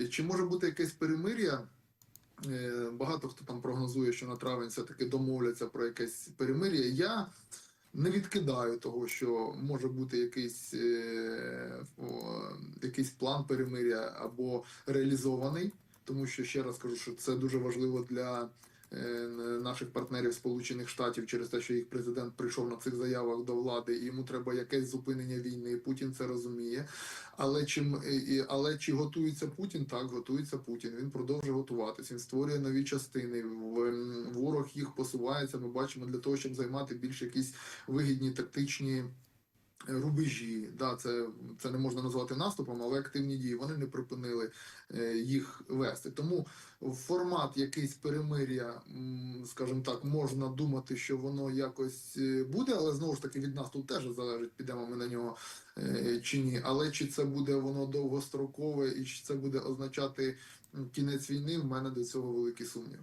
І Чи може бути якесь перемир'я? Е, Багато хто там прогнозує, що на травень все-таки домовляться про якесь перемир'я. Я не відкидаю того, що може бути якийсь, е, якийсь план перемир'я або реалізований, тому що ще раз кажу, що це дуже важливо для е, наших партнерів Сполучених Штатів через те, що їх президент прийшов на цих заявах до влади, і йому треба якесь зупинення війни. Путін це розуміє. Але чим і- але чи готується Путін? Так, готується Путін. Він продовжує готуватися. Він створює нові частини. Ворог їх посувається. Ми бачимо для того, щоб займати більш якісь вигідні тактичні. Рубежі, да, це, це не можна назвати наступом, але активні дії вони не припинили е, їх вести. Тому формат якийсь перемир'я, скажімо так, можна думати, що воно якось е, буде, але знову ж таки від нас тут теж залежить, підемо ми на нього е, чи ні. Але чи це буде воно довгострокове і чи це буде означати кінець війни, в мене до цього великий сумнів.